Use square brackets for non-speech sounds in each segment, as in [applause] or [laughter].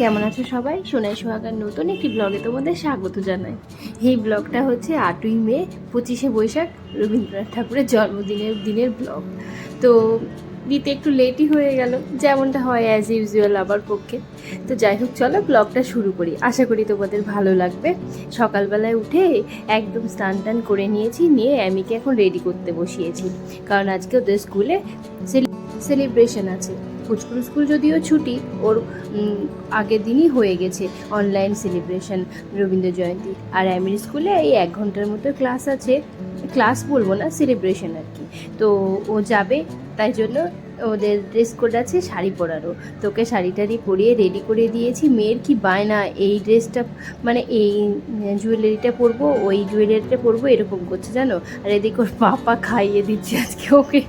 কেমন আছো সবাই? সোনাই সোহাগার নতুন একটি ব্লগে তোমাদের স্বাগত জানাই। এই ব্লগটা হচ্ছে আটই মে, পঁচিশে বৈশাখ, রবীন্দ্রনাথ ঠাকুরের জন্মদিনের দিনের ব্লগ তো দিতে একটু লেটই হয়ে গেল, যেমনটা হয় অ্যাজ ইউজুয়াল আবার পক্ষে। তো যাই হোক, চলো ব্লগটা শুরু করি। আশা করি তোমাদের ভালো লাগবে। সকালবেলায় উঠে একদম স্নান টান করে নিয়েছি, নিয়ে অ্যামিকে এখন রেডি করতে বসিয়েছি। কারণ আজকে ওদের স্কুলে সেলিব্রেশন আছে। পুচকুর স্কুল যদিও ছুটি, ওর আগের দিনই হয়ে গেছে অনলাইন সেলিব্রেশন রবীন্দ্র জয়ন্তী। আর অ্যামির স্কুলে এই এক ঘণ্টার মতো ক্লাস আছে ক্লাস বলব না সেলিব্রেশন আর কি। তো ও যাবে, তাই জন্য ওদের ড্রেস কোড আছে শাড়ি পরারও। তোকে শাড়ি টাড়ি পরিয়ে রেডি করে দিয়েছি। মেয়ের কি বায়না, এই ড্রেসটা মানে এই জুয়েলারিটা পরবো, ওই জুয়েলারিটা পরবো, এরকম করছে জানো? আর এদিকে ওর পাপা খাইয়ে দিচ্ছে আজকে ওকে।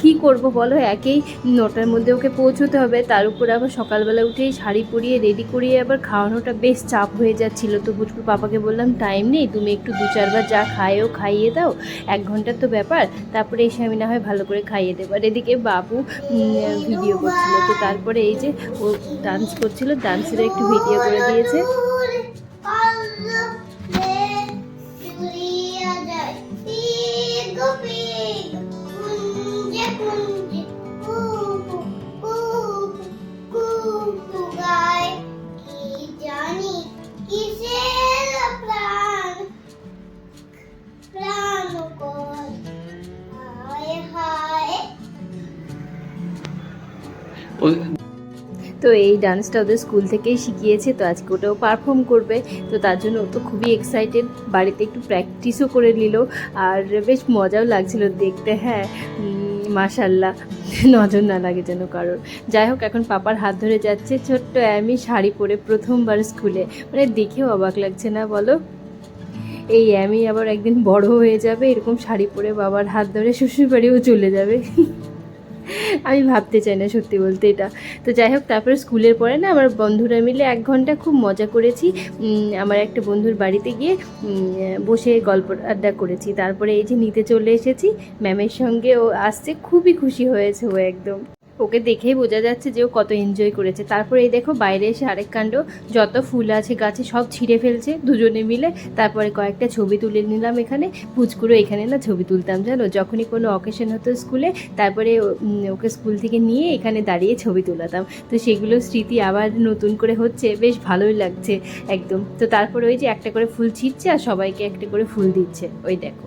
কি করব বলো? একেই নটার মধ্যে ওকে পৌঁছতে হবে। তার উপরে আবার সকালবেলা উঠেই শাড়ি পরিয়ে রেডি করিয়ে আবার খাওয়ানোটা বেশ চাপ হয়ে যাচ্ছিল। তো বুঝব পাপাকে বললাম টাইম নেই, তুমি একটু দু চারবার যা খায়ও খাইয়ে দাও। এক ঘণ্টার তো ব্যাপার। তারপরে এসে আমি না হয় ভালো করে খাইয়ে দেবো। আর এদিকে বাবু ভিডিও করছিল। তো তারপরে এই যে ও ডান্স করছিল ডান্সেরও একটু ভিডিও করে দিয়েছে। তো এই ডান্সটা ওদের স্কুল থেকেই শিখিয়েছে, তো আজকে ওটাও পারফর্ম করবে। তো তার জন্য ও তো খুবই এক্সাইটেড বাড়িতে একটু প্র্যাকটিসও করে নিল। আর বেশ মজাও লাগছিল দেখতে হ্যাঁ মাশাল্লাহ [laughs] নজর না লাগে যেন কারোর। যাই হোক, এখন পাপার হাত ধরে যাচ্ছে। ছোট্ট অ্যামি শাড়ি পরে প্রথমবার স্কুলে মানে দেখেও অবাক লাগছে না বলো? এই অ্যামি আবার একদিন বড় হয়ে যাবে, এরকম শাড়ি পরে বাবার হাত ধরে শ্বশুর বাড়িও চলে যাবে। [laughs] আমি ভাবতে চাই না সত্যি বলতে এটা। তো যাই হোক, তারপরে স্কুলের পরে না আমার বন্ধুরা মিলে এক ঘণ্টা খুব মজা করেছি। আমার একটা বন্ধুর বাড়িতে গিয়ে বসে গল্প আড্ডা করেছি। তারপরে এই যে নিতে চলে এসেছি, ম্যামের সঙ্গে ও আসছে, খুবই খুশি হয়েছে ও একদম। ওকে দেখেই বোঝা যাচ্ছে যে ও কত এনজয় করেছে। তারপরে এই দেখো বাইরে এসে আরেক কাণ্ড, যত ফুল আছে, গাছে সব ছিঁড়ে ফেলছে দুজনে মিলে। তারপরে কয়েকটা ছবি তুলে নিলাম এখানে। পুচকুরো এখানে না ছবি তুলতাম, জানো? যখনই কোনো অকেশন হতো স্কুলে, তারপরে ওকে স্কুল থেকে নিয়ে এখানে দাঁড়িয়ে ছবি তোলাতাম। তো সেগুলো স্মৃতি আবার নতুন করে হচ্ছে, বেশ ভালোই লাগছে একদম। তো তারপরে ওই যে একটা করে ফুল ছিঁড়ছে আর সবাইকে একটা করে ফুল দিচ্ছে, ওই দেখো।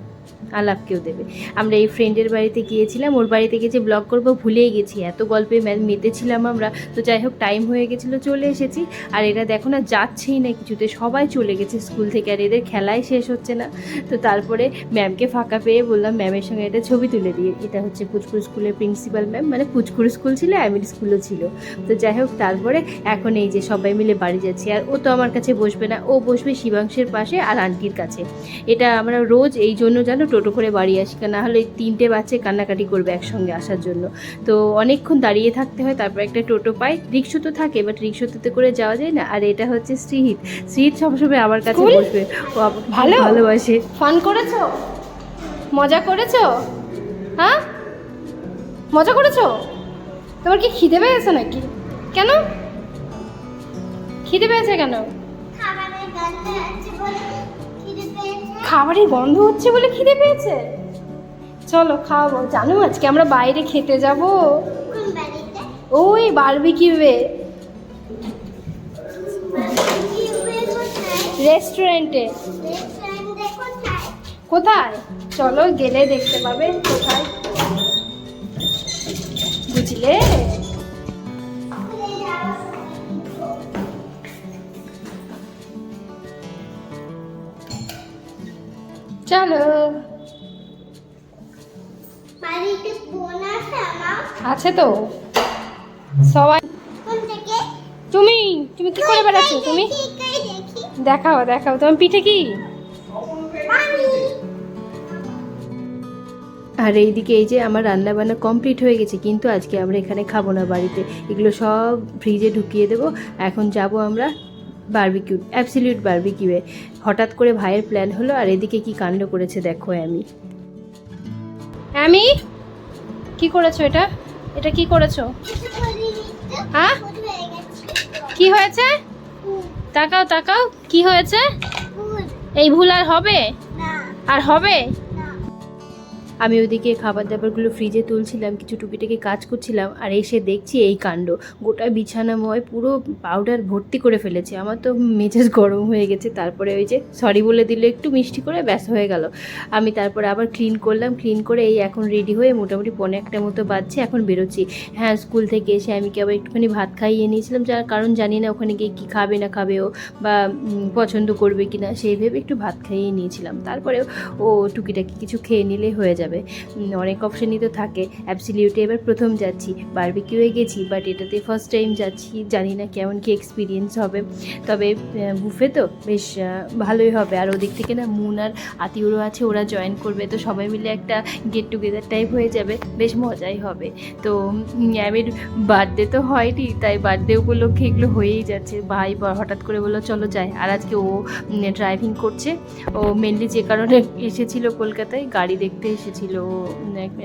আলাপকেও দেবে। আমরা এই ফ্রেন্ডের বাড়িতে গিয়েছিলাম, ওর বাড়িতে গেছে ব্লগ করব ভুলেই গেছি। এত গল্পে মেতেছিলাম আমরা। তো যাই হোক টাইম হয়ে গেছিল, চলে এসেছি। আর এরা দেখো না, যাচ্ছেই না কিছুতে, সবাই চলে গেছে স্কুল থেকে। আর এদের খেলাই শেষ হচ্ছে না। তো তারপরে ম্যামকে ফাঁকা পেয়ে বললাম ম্যামের সঙ্গে এটা ছবি তুলে দিয়ে এটা হচ্ছে পুচকুর স্কুলের প্রিন্সিপাল ম্যাম মানে পুচকুর স্কুল ছিল অ্যামির স্কুলও ছিল। তো যাই হোক, তারপরে এখন এই যে সবাই মিলে বাড়ি যাচ্ছি। আর ও তো আমার কাছে বসবে না। ও বসবে শিবাংশের পাশে আর আন্টির কাছে। এটা আমরা রোজ এই জন্য জানো টোটো করে বাড়ি আসি না হলে তিনটে বাচ্চা কান্নাকাটি করবে একসঙ্গে আসার জন্য। তো অনেকক্ষণ দাঁড়িয়ে থাকতে হয় তারপর একটা টোটো পাই। রিক্সা তো থাকে বাট রিক্সাতে করে যাওয়া যায় না। আর এটা হচ্ছে শ্রীহিত শ্রীহিত সবসময় আমার কাছে? বসবে। ও ভালো? ভালোবাসে। ফান করেছ? মজা করেছ? হ্যাঁ? মজা করেছ? তোমার কি খিদে পেয়েছে নাকি? কেন? খিদে পেয়েছে কেন? খাবারের গন্ধ আছে বলে খাবারের গন্ধ হচ্ছে বলে খিদে পেয়েছে? চলো খাওয়াবো। জানো, আজকে আমরা বাইরে খেতে যাব। ওই বারবিকিউয়ে রেস্টুরেন্টে কোথায়? চলো গেলে দেখতে পাবে কোথায়। বুঝলে? চলো। বাড়িতে বোন আছে আমার। আছে তো। সবাই তুমি তুমি কি করে বেড়াচ্ছ? তুমি দেখি, দেখাও দেখাও। তোমার পিঠে কি? আর এইদিকে এই যে আমার রান্না বান্না কমপ্লিট হয়ে গেছে কিন্তু আজকে আমরা এখানে খাব না বাড়িতে। এগুলো সব ফ্রিজে ঢুকিয়ে দেবো। এখন যাব আমরা বারবিকিউ অ্যাবসলিউট বারবিকিউয়ে হঠাৎ করে ভাইয়ের প্ল্যান হলো আর এদিকে কি কাণ্ড করেছে দেখো আমি আমি কি করেছ এটা? এটা কি করেছ? হ্যাঁ? কি হয়েছে? তাকাও তাকাও কি হয়েছে? এই ভুল আর হবে? না। আর হবে? আমি ওদিকে খাবার দাবারগুলো ফ্রিজে তুলছিলাম, কিছু টুকিটাকি কাজ করছিলাম, আর এসে দেখছি এই কাণ্ড। গোটা বিছানাময় পুরো পাউডার ভর্তি করে ফেলেছে। আমার তো মেজাজ গরম হয়ে গেছে। তারপরে ওই যে সরি বলে দিল, একটু মিষ্টি করে, ব্যাস হয়ে গেল। আমি তারপরে আবার ক্লিন করলাম। ক্লিন করে এই এখন রেডি হয়ে মোটামুটি পনেরো একটা মতো বাজছে, এখন বেরোচ্ছি। হ্যাঁ স্কুল থেকে এসে আমি কি আবার একটুখানি ভাত খাইয়ে নিয়েছিলাম? যার কারণ জানি না ওখানে গিয়ে কী খাবে, না খাবে ও, বা পছন্দ করবে কি না সেই ভেবে একটু ভাত খাইয়ে নিয়েছিলাম। তারপরেও ও টুকিটাকি কিছু খেয়ে নিলে হয়ে যাবে। উম, অনেক অপশানই তো থাকে। অ্যাবসিলিউটে এবার প্রথম যাচ্ছি। বারবিকিউয়ে গেছি বাট এটাতে ফার্স্ট টাইম যাচ্ছি। জানি না কেমন কি এক্সপিরিয়েন্স হবে। তবে বুফে তো বেশ ভালোই হবে। আর ওদিক থেকে না মুন আর আত্মীয়রও আছে ওরা জয়েন করবে। তো সবাই মিলে একটা গেট টুগেদার টাইপ হয়ে যাবে। বেশ মজাই হবে। তো ম্যামের বার্থডে তো হয়নি তাই বার্থডে উপলক্ষে এগুলো হয়েই যাচ্ছে। ভাই হঠাৎ করে বলল চলো যাই। আর আজকে ও ড্রাইভিং করছে। ও মেনলি যে কারণে এসেছিল কলকাতায় গাড়ি দেখতে এসেছিল। ও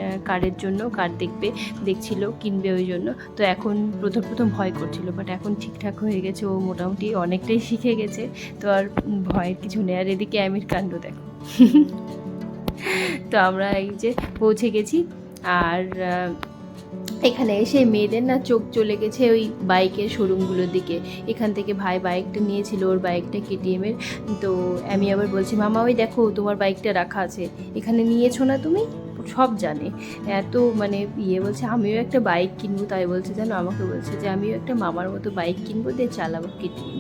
কার্ডের কারের জন্য, কার দেখবে, দেখছিল, কিনবে ওই জন্য। তো এখন প্রথম প্রথম ভয় করছিল বাট এখন ঠিকঠাক হয়ে গেছে, ও মোটামুটি অনেকটাই শিখে গেছে। তো আর ভয়ের কিছু নেই। আর এদিকে আমির কাণ্ড দেখো। [laughs] তো আমরা এই যে পৌঁছে গেছি। আর এখানে এসে মেয়েদের না চোখ চলে গেছে ওই বাইকের শোরুমগুলোর দিকে। এখান থেকে ভাই বাইকটা নিয়েছিল, ওর বাইকটা কেটিএমের। তো আমি আবার বলছি, মামা, ওই দেখো, তোমার বাইকটা রাখা আছে। এখানে নিয়েছো না তুমি? সব জানে। এত মানে ইয়ে বলছে, আমিও একটা বাইক কিনবো। তাই বলছে, জানো, আমাকে বলছে যে, আমিও একটা মামার মতো বাইক কিনবো, দিয়ে চালাবো কেটিএম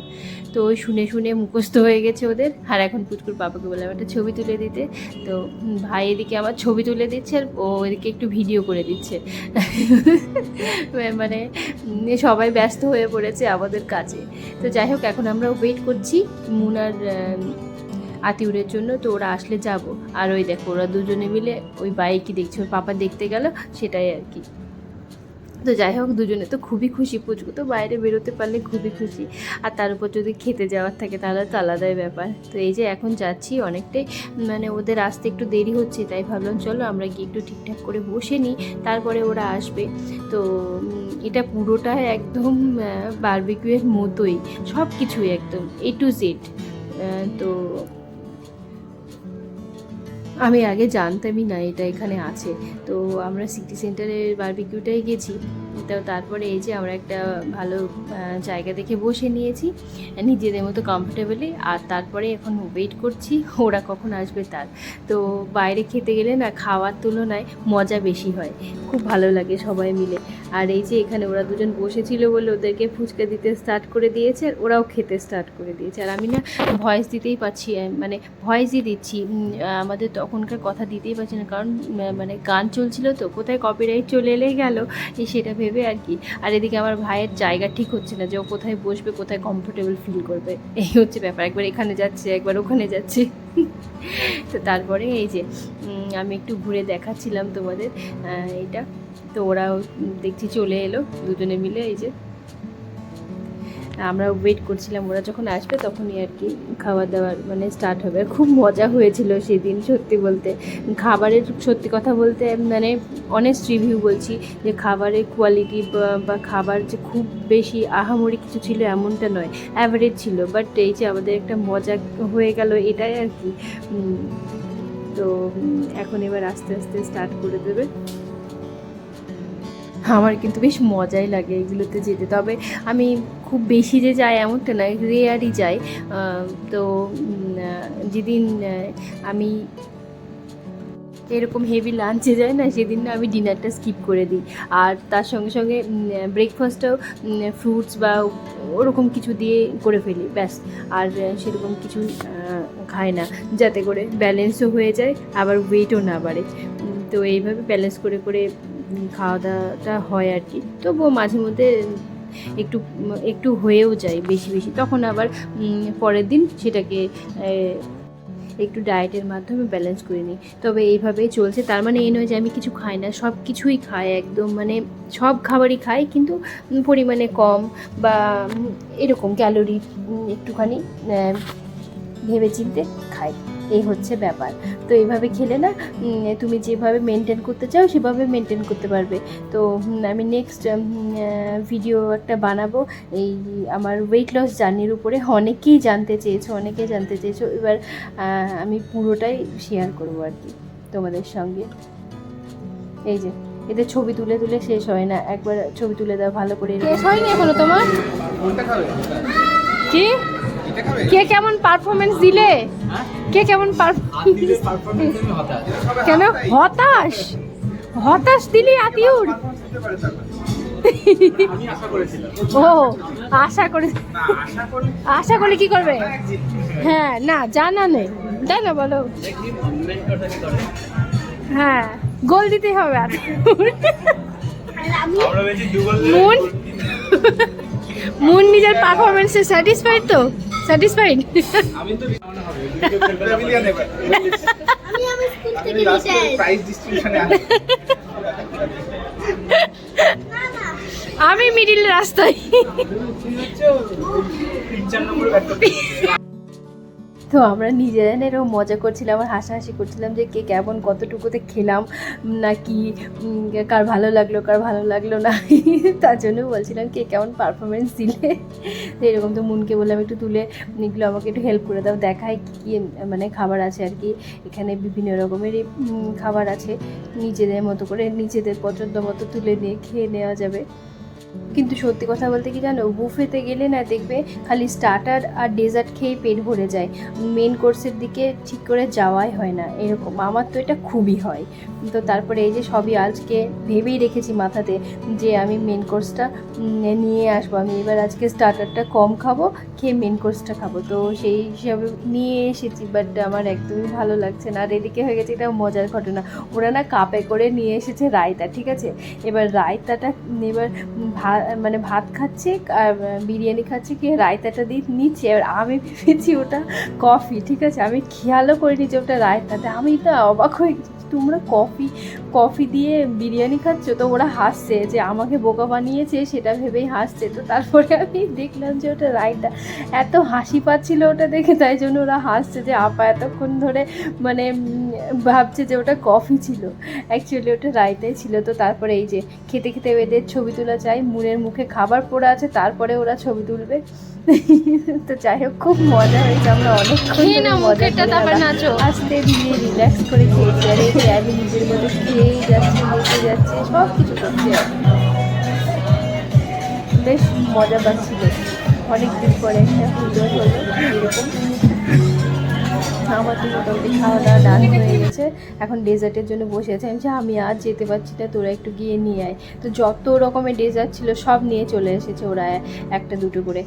তো শুনে শুনে মুখস্থ হয়ে গেছে ওদের। আর এখন পুচকুর পাপাকে বললাম, একটা ছবি তুলে দিতে। তো ভাই এদিকে আমার ছবি তুলে দিচ্ছে আর ও এদিকে একটু ভিডিও করে দিচ্ছে। মানে সবাই ব্যস্ত হয়ে পড়েছে আমাদের কাছে তো যাই হোক, এখন আমরা ওয়েট করছি মুনার আতিউরের জন্য তো ওরা আসলে যাব। আর ওই দেখো, ওরা দুজনে মিলে ওই বাইকই দেখছে, ওর পাপা দেখতে গেল, সেটাই আর কি। তো যাই হোক, দুজনে তো খুবই খুশি, পুচকু তো বাইরে বেরোতে পারলে খুবই খুশি। আর তার উপর যদি খেতে যাওয়ার থাকে, তাহলে তো আলাদাই ব্যাপার। তো এই যে এখন যাচ্ছি অনেকটাই মানে ওদের আসতে একটু দেরি হচ্ছে, তাই ভাবলাম চলো আমরা গিয়ে একটু ঠিকঠাক করে বসে নিই, তারপরে ওরা আসবে। তো এটা পুরোটাই একদম বারবিকিউয়ের মতোই সব কিছুই একদম এ টু জেড তো আমি আগে জানতামই না এটা এখানে আছে। তো আমরা সিটি সেন্টারের বারবিকিউটাই গেছি। তো তারপরে এই যে আমরা একটা ভালো জায়গা দেখে বসে নিয়েছি, নিজেদের মতো কমফোর্টেবলি আর তারপরে এখন ওয়েট করছি, ওরা কখন আসবে তার। তো বাইরে খেতে গেলে না, খাওয়ার তুলনায় মজা বেশি হয়। খুব ভালো লাগে সবাই মিলে। আর এই যে এখানে ওরা দুজন বসেছিল বলে ওদেরকে ফুচকা দিতে স্টার্ট করে দিয়েছে আর ওরাও খেতে স্টার্ট করে দিয়েছে। আর আমি না ভয়েস দিতেই পারছি মানে ভয়েসই দিচ্ছি। আমাদের তখনকার কথা দিতেই পারছি না, কারণ মানে গান চলছিল তো, কোথায় কপিরাইট চলে এলে গেল সেটা ভেবে আর কি। আর এদিকে আমার ভাইয়ের জায়গা ঠিক হচ্ছে না, যে ও কোথায় বসবে, কোথায় কমফোর্টেবল ফিল করবে, এই হচ্ছে ব্যাপার। একবার এখানে যাচ্ছে, একবার ওখানে যাচ্ছে। তো তারপরে এই যে আমি একটু ঘুরে দেখাচ্ছিলাম তোমাদের এটা। তো ওরাও দেখছি চলে এলো, দুজনে মিলে এই যে। আমরা ওয়েট করছিলাম, ওরা যখন আসবে তখনই আর কি খাবার দাবার মানে স্টার্ট হবে। খুব মজা হয়েছিল সেদিন সত্যি বলতে। খাবারের সত্যি কথা বলতে মানে অনেস্ট রিভিউ বলছি যে খাবারের কোয়ালিটি বা খাবার যে খুব বেশি আহামরি কিছু ছিল এমনটা নয় অ্যাভারেজ ছিল। বাট এই যে আমাদের একটা মজা হয়ে গেল এটাই আর কি। তো এখন এবার আস্তে আস্তে স্টার্ট করে দেবে। আমার কিন্তু বেশ মজাই লাগে এগুলোতে যেতে। তবে আমি খুব বেশি যে যাই এমনটা না রেয়ারই যাই। তো যেদিন আমি এরকম হেভি লাঞ্চে যাই না, সেদিন না আমি ডিনারটা স্কিপ করে দিই। আর তার সঙ্গে সঙ্গে ব্রেকফাস্টটাও ফ্রুটস বা ওরকম কিছু দিয়ে করে ফেলি, ব্যাস। আর সেরকম কিছু খাই না। যাতে করে ব্যালেন্সও হয়ে যায়, আবার ওয়েটও না বাড়ে। তো এইভাবে ব্যালেন্স করে করে খাওয়া দাওয়াটা হয় আর কি। তবুও মাঝে মধ্যে একটু একটু হয়েও যায় বেশি বেশি। তখন আবার পরের দিন সেটাকে একটু ডায়েটের মাধ্যমে ব্যালেন্স করে নিই। তবে এইভাবেই চলছে। তার মানে এই নয় যে আমি কিছু খাই না। সব কিছুই খাই একদম। মানে সব খাবারই খাই কিন্তু পরিমাণে কম বা এরকম ক্যালোরি একটুখানি ভেবে চিনতে খাই। এই হচ্ছে ব্যাপার। তো এইভাবে খেলে না তুমি যেভাবে মেনটেন করতে চাও সেভাবে মেনটেন করতে পারবে। তো আমি নেক্সট ভিডিও একটা বানাবো। এই আমার ওয়েট লস জার্নির উপরে অনেকেই জানতে চেয়েছো অনেকেই জানতে চেয়েছো। এবার আমি পুরোটাই শেয়ার করব আর কি তোমাদের সঙ্গে। এই যে এদের ছবি তুলে তুলে শেষ হয় না। একবার ছবি তুলে দাও ভালো করে শেষ হয়নি এখনও তোমার? কি? কে কেমন পারফরমেন্স দিলে? কে কেমন কেন? হতাশ? হতাশ দিলি আতিউর? ও আশা করে আশা করলে কি করবে? হ্যাঁ না জানা নেই। তাই না বলো। করে হ্যাঁ গোল দিতে হবে মুন মুন নিজের পারফরমেন্সে স্যাটিসফাইড তো? স্যাটিসফাইড আমি তো হবে আমি আমার স্কুল থেকে নিতে প্রাইজ ডিস্ট্রিবিউশনে না না আমি মিডিল রাস্তায়। তো আমরা নিজেরা এরকম মজা করছিলাম আর হাসাহাসি করছিলাম যে কে কেমন কতটুকুতে খেলাম নাকি কার ভালো লাগল, কার ভালো লাগল না, [laughs] তার জন্য বলছিলাম কে কেমন পারফরমেন্স দিলে। তো এরকম তো মুনকে বললাম, একটু তুলে এগুলো আমাকে একটু হেল্প করে দাও, দেখায় কী কী মানে খাবার আছে আর কি। এখানে বিভিন্ন রকমেরই খাবার আছে, নিজেদের মতো করে, নিজেদের পছন্দ মতো তুলে নিয়ে খেয়ে নেওয়া যাবে। কিন্তু সত্যি কথা বলতে কি জানো বুফেতে গেলে না দেখবে খালি স্টার্টার আর ডেজার্ট খেয়ে পেট ভরে যায়। মেন কোর্সের দিকে ঠিক করে যাওয়াই হয় না, এরকম। আমার তো এটা খুবই হয়। তো তারপরে এই যে সবই আজকে ভেবেই রেখেছি মাথাতে যে আমি মেন কোর্সটা নিয়ে আসব। আমি এবার আজকে স্টার্টারটা কম খাব, খেয়ে মেন কোর্সটা খাব। তো সেই হিসাবে নিয়ে এসেছি বাট আমার একদমই ভালো লাগছে না। আর এদিকে হয়ে গেছে এটা মজার ঘটনা। ওরা না কাপে করে নিয়ে এসেছে রায়তা, ঠিক আছে? এবার রায়তাটা, এবার ভাত মানে ভাত খাচ্ছে, আর বিরিয়ানি খাচ্ছে, কি রায়তাটা দিয়ে নিচ্ছে এবার আমি ভেবেছি ওটা কফি ঠিক আছে? আমি খেয়ালও করিনি যে ওটা রায়তাতে আমি তো অবাক হয়ে গেছি। তোমরা কফি কফি দিয়ে বিরিয়ানি খাচ্ছ? তো ওরা হাসছে যে আমাকে বোকা বানিয়েছে, সেটা ভেবেই হাসছে। তো তারপরে আমি দেখলাম যে ওটা রায়তা। এত হাসি পাচ্ছিল ওটা দেখে, তাই জন্য ওরা হাসছে যে আপা এতক্ষণ ধরে মানে ভাবছে যে ওটা কফি ছিল। অ্যাকচুয়ালি ওটা রায়তাই ছিল। তো তারপরে এই যে খেতে খেতে এদের ছবি তোলা চাই মুনের মুখে খাবার পড়ে আছে। তারপরে ওরা ছবি তুলবে। [laughs] তো যাই হোক খুব মজা হয়েছে। আমরা অনেকক্ষণ মজাটা তারপর নাচো। আস্তে ধীরে রিল্যাক্স করে খেয়েছি। আর এই আমি নিজের মধ্যে খেয়েই যাচ্ছি বসে যাচ্ছি সব কিছু করছি বেশ মজা পাচ্ছিল অনেক দিন পরে একটা পুজো হলো এরকম। আমার তো মোটামুটি খাওয়া দাওয়া ডান হয়ে গেছে। এখন ডেজার্টের জন্য বসে আছে। আমি আমি আর যেতে পারছি না, তোরা একটু গিয়ে নিয়ে আয়। তো যত রকমের ডেজার্ট ছিল, সব নিয়ে চলে এসেছে ওরা একটা দুটো করে।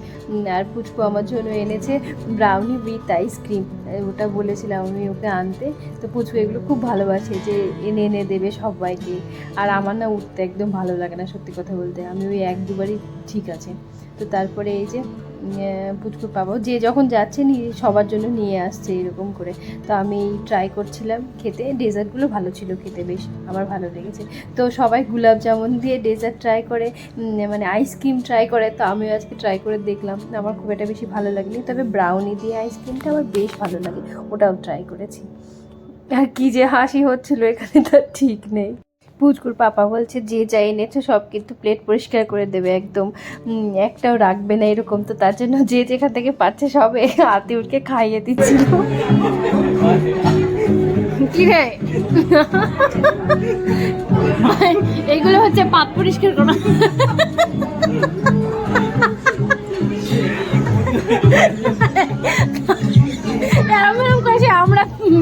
আর পুচকু আমার জন্য এনেছে ব্রাউনি উইথ আইসক্রিম ওটা বলেছিলাম আমি ওকে আনতে। তো পুচকু এগুলো খুব ভালোবাসে যে এনে এনে দেবে সবাইকে। আর আমার না উঠতে একদম ভালো লাগে না, সত্যি কথা বলতে। আমি ওই এক দুবারই ঠিক আছে। তো তারপরে এই যে পুচকু পাবো। যে যখন যাচ্ছে নিয়ে সবার জন্য নিয়ে আসছে এরকম করে। তো আমি ট্রাই করছিলাম খেতে। ডেজার্টগুলো ভালো ছিল খেতে বেশ। আমার ভালো লেগেছে। তো সবাই গুলাব জামুন দিয়ে ডেজার্ট ট্রাই করে মানে আইসক্রিম ট্রাই করে। তো আমিও আজকে ট্রাই করে দেখলাম। আমার খুব একটা বেশি ভালো লাগেনি। তবে ব্রাউনি দিয়ে আইসক্রিমটা আমার বেশ ভালো লাগে। ওটাও ট্রাই করেছি। আর কি যে হাসি হচ্ছিল এখানে, তার ঠিক নেই। পুচকুর পাপা বলছে, যে যা এনেছো সব কিন্তু প্লেট পরিষ্কার করে দেবে একদম। একটাও রাখবে না এরকম। তো তার জন্য যে যেখান থেকে পাচ্ছে সবে আতিউরকে খাইয়ে দিচ্ছিল। এইগুলো হচ্ছে পাত পরিষ্কার করা।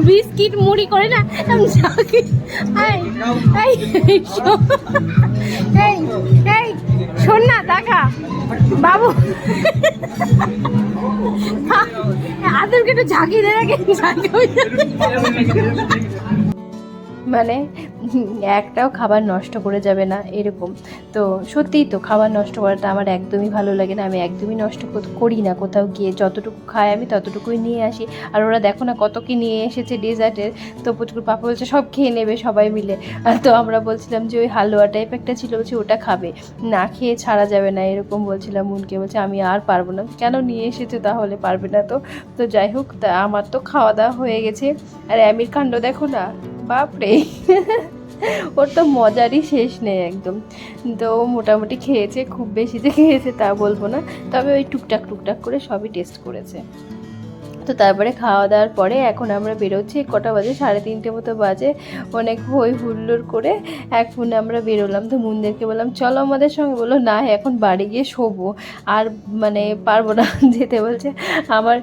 বিস্কিট মুড়ি করে না এই শোন, না দেখা বাবু আদরকে একটু ঝাঁকি দেয়। মানে একটাও খাবার নষ্ট করে যাবে না, এরকম। তো সত্যিই তো খাবার নষ্ট করাটা আমার একদমই ভালো লাগে না, আমি একদমই নষ্ট কর- না কোথাও গিয়ে, যতটুকু খাই আমি ততটুকুই নিয়ে আসি। আর ওরা দেখো না কত কি নিয়ে এসেছে ডেজার্টের, তো পুচকুর পাপা বলছে, সব খেয়ে নেবে সবাই মিলে। আর তো আমরা বলছিলাম যে, ওই হালুয়া টাইপ একটা ছিল, বলছে ওটা খাবে। না খেয়ে ছাড়া যাবে না, এরকম বলছিলাম মুনকে, বলছে, আমি আর পারব না। কেন নিয়ে এসেছে তাহলে পারবে না তো? তো যাই হোক, তা আমার তো খাওয়া দাওয়া হয়ে গেছে। আর আমির কাণ্ড দেখো না, বাপরে! ওর তো মজারই শেষ নেই একদম। তো মোটামুটি খেয়েছে, খুব বেশি যে খেয়েছে তা বলব না। তবে ওই টুকটাক টুকটাক করে সবই টেস্ট করেছে। তো তারপরে খাওয়া দাওয়ার পরে এখন আমরা বেরোচ্ছি, কটা বাজে? সাড়ে তিনটে মতো বাজে। অনেক হই হুল্লোড় করে এখন আমরা বেরোলাম। তো মুনদেরকে বললাম, চলো আমাদের সঙ্গে। বলল, না, এখন বাড়ি গিয়ে শোবো। আর মানে পারব না। [laughs] যেতে বলছে, আমার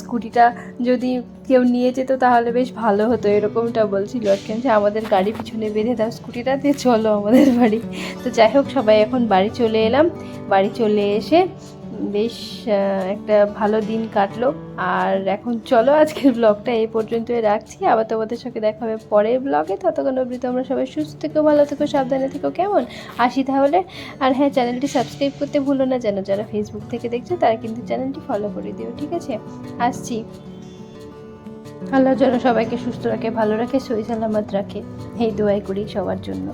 স্কুটিটা যদি কেউ নিয়ে যেত তাহলে বেশ ভালো হতো। এরকমটা বলছিল আর কি যে আমাদের গাড়ি পিছনে বেঁধে দাও স্কুটিটা, দিয়ে চলো আমাদের বাড়ি। তো যাই হোক, সবাই এখন বাড়ি চলে এলাম। বাড়ি চলে এসে বেশ একটা ভালো দিন কাটলো। আর এখন চলো আজকের ব্লগটা এই পর্যন্তই রাখছি। আবার তোমাদের সঙ্গে দেখা হবে পরের ব্লগে ততক্ষণ অবধি তোমরা সবাই সুস্থ থেকো, ভালো থেকো, সাবধানে থেকো, কেমন? আসি তাহলে। আর হ্যাঁ চ্যানেলটি সাবস্ক্রাইব করতে ভুলো না যেন। যারা ফেসবুক থেকে দেখছ, তারা কিন্তু চ্যানেলটি ফলো করে দিও, ঠিক আছে? আসছি। আল্লাহ যেন সবাইকে সুস্থ রাখে, ভালো রাখে সই সালামত রাখে। এই দোয়াই করি সবার জন্য।